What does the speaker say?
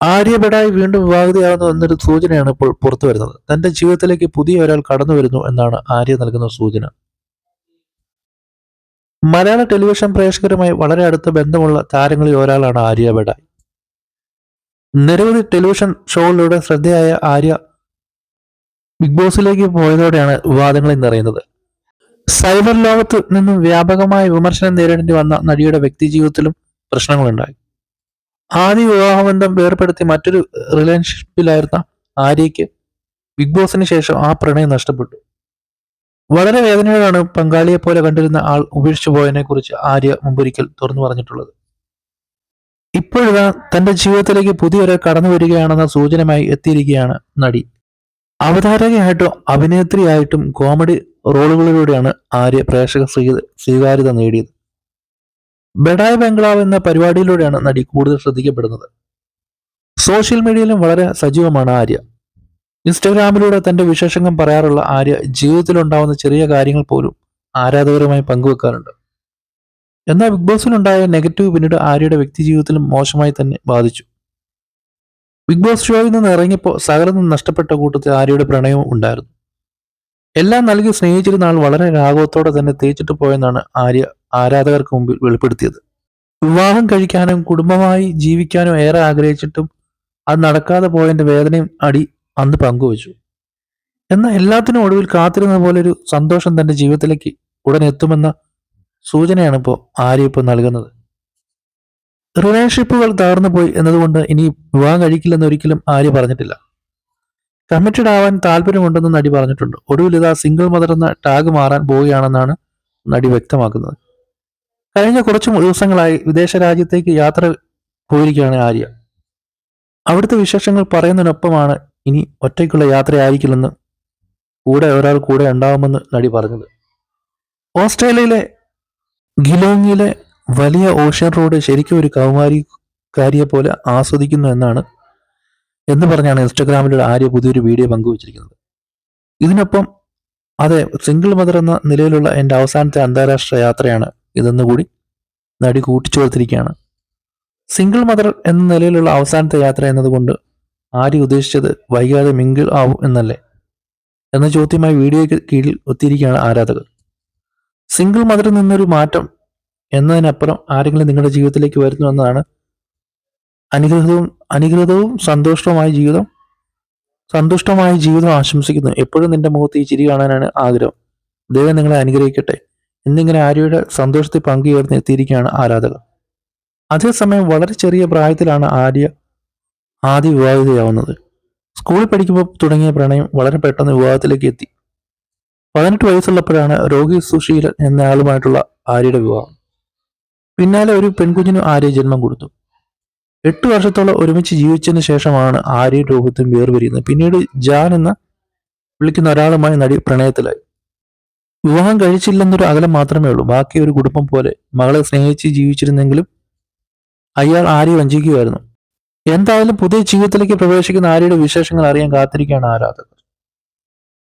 ആര്യബടായി വീണ്ടും വിവാഹിതയാകുന്നു എന്നൊരു സൂചനയാണ് ഇപ്പോൾ പുറത്തു വരുന്നത്. തന്റെ ജീവിതത്തിലേക്ക് പുതിയ ഒരാൾ കടന്നു വരുന്നു എന്നാണ് ആര്യ നൽകുന്ന സൂചന. മലയാള ടെലിവിഷൻ പ്രേക്ഷകരുമായി വളരെ അടുത്ത ബന്ധമുള്ള താരങ്ങളിൽ ഒരാളാണ് ആര്യ ബഡായ് നിരവധി ടെലിവിഷൻ ഷോകളിലൂടെ ശ്രദ്ധയായ ആര്യ ബിഗ് ബോസിലേക്ക് പോയതോടെയാണ് വിവാദങ്ങൾ നിറയുന്നത് സൈബർ ലോകത്ത് നിന്നും വ്യാപകമായ വിമർശനം നേരിടേണ്ടി വന്ന നടിയുടെ വ്യക്തി ജീവിതത്തിലും പ്രശ്നങ്ങളുണ്ടായി. ആദ്യ വിവാഹബന്ധം വേർപ്പെടുത്തി മറ്റൊരു റിലേഷൻഷിപ്പിലായിരുന്ന ആര്യയ്ക്ക് ബിഗ് ബോസിന് ശേഷം ആ പ്രണയം നഷ്ടപ്പെട്ടു. വളരെ വേദനയോടാണ് പങ്കാളിയെ പോലെ കണ്ടിരുന്ന ആൾ ഉപേക്ഷിച്ചു പോയതിനെ കുറിച്ച് ആര്യ മുമ്പൊരിക്കൽ തുറന്നു പറഞ്ഞിട്ടുള്ളത്. ഇപ്പോഴിതാ തന്റെ ജീവിതത്തിലേക്ക് പുതിയൊരു കടന്നു വരികയാണെന്ന സൂചനമായി എത്തിയിരിക്കുകയാണ് നടി. അവതാരകയായിട്ടും അഭിനേത്രിയായിട്ടും കോമഡി റോളുകളിലൂടെയാണ് ആര്യ പ്രേക്ഷക സ്വീകാര്യത നേടിയത്. ബെഡായ് ബംഗ്ലാവ് എന്ന പരിപാടിയിലൂടെയാണ് നടി കൂടുതൽ ശ്രദ്ധിക്കപ്പെടുന്നത്. സോഷ്യൽ മീഡിയയിലും വളരെ സജീവമാണ് ആര്യ. ഇൻസ്റ്റഗ്രാമിലൂടെ തന്റെ വിശേഷങ്ങൾ പറയാറുള്ള ആര്യ ജീവിതത്തിലുണ്ടാവുന്ന ചെറിയ കാര്യങ്ങൾ പോലും ആരാധകരുമായി പങ്കുവെക്കാറുണ്ട്. എന്നാൽ ബിഗ് ബോസിലുണ്ടായ നെഗറ്റീവ് പിന്നീട് ആര്യയുടെ വ്യക്തി ജീവിതത്തിലും മോശമായി തന്നെ ബാധിച്ചു. ബിഗ് ബോസ് ഷോയിൽ നിന്ന് ഇറങ്ങിയപ്പോൾ സകലം നഷ്ടപ്പെട്ട കൂട്ടത്തിൽ ആര്യയുടെ പ്രണയവും ഉണ്ടായിരുന്നു. എല്ലാം നൽകി സ്നേഹിച്ചിരുന്ന ആൾ വളരെ രാഗവത്തോടെ തന്നെ തേച്ചിട്ട് പോയെന്നാണ് ആര്യ ആരാധകർക്ക് മുമ്പിൽ വെളിപ്പെടുത്തിയത്. വിവാഹം കഴിക്കാനും കുടുംബമായി ജീവിക്കാനും ഏറെ ആഗ്രഹിച്ചിട്ടും അത് നടക്കാതെ പോയതിന്റെ വേദനയും അടി അന്ന് പങ്കുവച്ചു. എന്നാൽ എല്ലാത്തിനും ഒടുവിൽ കാത്തിരുന്ന പോലെ ഒരു സന്തോഷം തന്റെ ജീവിതത്തിലേക്ക് ഉടൻ എത്തുമെന്ന സൂചനയാണ് ഇപ്പോൾ ആര്യ ഇപ്പോൾ നൽകുന്നത്. റിലേഷൻഷിപ്പുകൾ തകർന്നു പോയി എന്നതുകൊണ്ട് ഇനി വിവാഹം കഴിക്കില്ലെന്ന് ഒരിക്കലും ആര്യ പറഞ്ഞിട്ടില്ല. കമ്മിറ്റഡ് ആവാൻ താല്പര്യമുണ്ടെന്ന് നടി പറഞ്ഞിട്ടുണ്ട്. ഒടുവിൽ ഇതാ സിംഗിൾ മദർ എന്ന ടാഗ് മാറാൻ പോവുകയാണെന്നാണ് നടി വ്യക്തമാക്കുന്നത്. കഴിഞ്ഞ കുറച്ച് ദിവസങ്ങളായി വിദേശ രാജ്യത്തേക്ക് യാത്ര പോയിരിക്കുകയാണ് ആര്യ. അവിടുത്തെ വിശേഷങ്ങൾ പറയുന്നതിനൊപ്പമാണ് ഇനി ഒറ്റയ്ക്കുള്ള യാത്രയായിരിക്കില്ലെന്ന് കൂടെ ഒരാൾ കൂടെ ഉണ്ടാവുമെന്ന് നടി പറഞ്ഞത്. ഓസ്ട്രേലിയയിലെ ഗിലോങ്ങിലെ വലിയ ഓഷ്യൻ റോഡ് ശരിക്കും ഒരു കൗമാരി കൗമാരിക്കാരിയെ പോലെ ആസ്വദിക്കുന്നു എന്നാണ് എന്ന് പറഞ്ഞാണ് ഇൻസ്റ്റഗ്രാമിലൂടെ ആര്യ പുതിയൊരു വീഡിയോ പങ്കുവച്ചിരിക്കുന്നത്. ഇതിനൊപ്പം അതെ സിംഗിൾ മദർ എന്ന നിലയിലുള്ള എന്റെ അവസാനത്തെ അന്താരാഷ്ട്ര യാത്രയാണ് ഇതെന്ന് കൂടി നടി കൂട്ടിച്ചേർത്തിരിക്കുകയാണ്. സിംഗിൾ മദർ എന്ന നിലയിലുള്ള അവസാനത്തെ യാത്ര എന്നതുകൊണ്ട് ആര്യ ഉദ്ദേശിച്ചത് വൈകാതെ മിങ്കിൾ ആവും എന്നല്ലേ? എന്ന ചോദ്യമായി വീഡിയോയ്ക്ക് കീഴിൽ ഒത്തിരിക്കുകയാണ് ആരാധകർ. സിംഗിൾ മദറിൽ നിന്നൊരു മാറ്റം എന്നതിനപ്പുറം ആരെങ്കിലും നിങ്ങളുടെ ജീവിതത്തിലേക്ക് വരുന്നു എന്നതാണ് അനുഗ്രഹവും അനുഗ്രഹവും സന്തോഷവുമായ ജീവിതം സന്തുഷ്ടമായ ജീവിതം ആശംസിക്കുന്നു. എപ്പോഴും നിന്റെ മുഖത്ത് ഈ ചിരി കാണാനാണ് ആഗ്രഹം. ദൈവം നിങ്ങളെ അനുഗ്രഹിക്കട്ടെ. എന്നിങ്ങനെ ആര്യയുടെ സന്തോഷത്തിൽ പങ്കുചേർന്ന് എത്തിയിരിക്കുകയാണ് ആരാധകർ. അതേസമയം വളരെ ചെറിയ പ്രായത്തിലാണ് ആര്യ ആദ്യ വിവാഹിതയാവുന്നത്. സ്കൂളിൽ പഠിക്കുമ്പോൾ തുടങ്ങിയ പ്രണയം വളരെ പെട്ടെന്ന് വിവാഹത്തിലേക്ക് എത്തി. പതിനെട്ട് വയസ്സുള്ളപ്പോഴാണ് രോഗി സുശീലൻ എന്നയാളുമായിട്ടുള്ള ആര്യയുടെ വിവാഹം. പിന്നാലെ ഒരു പെൺകുഞ്ഞിനും ആര്യ ജന്മം കൊടുത്തു. എട്ട് വർഷത്തോളം ഒരുമിച്ച് ജീവിച്ചതിന് ശേഷമാണ് ആര്യയും രോഹിത്തും വേർപിരിയുന്നത്. പിന്നീട് ജാൻ എന്ന വിളിക്കുന്ന ഒരാളുമായി നടി പ്രണയത്തിലായി. വിവാഹം കഴിച്ചില്ലെന്നൊരു അകലം മാത്രമേ ഉള്ളൂ. ബാക്കി ഒരു കുടുംബം പോലെ മകളെ സ്നേഹിച്ച് ജീവിച്ചിരുന്നെങ്കിലും അയാൾ ആര്യ വഞ്ചിക്കുകയായിരുന്നു. എന്തായാലും പുതിയ ജീവിതത്തിലേക്ക് പ്രവേശിക്കുന്ന ആര്യയുടെ വിശേഷങ്ങൾ അറിയാൻ കാത്തിരിക്കുകയാണ് ആരാധകർ.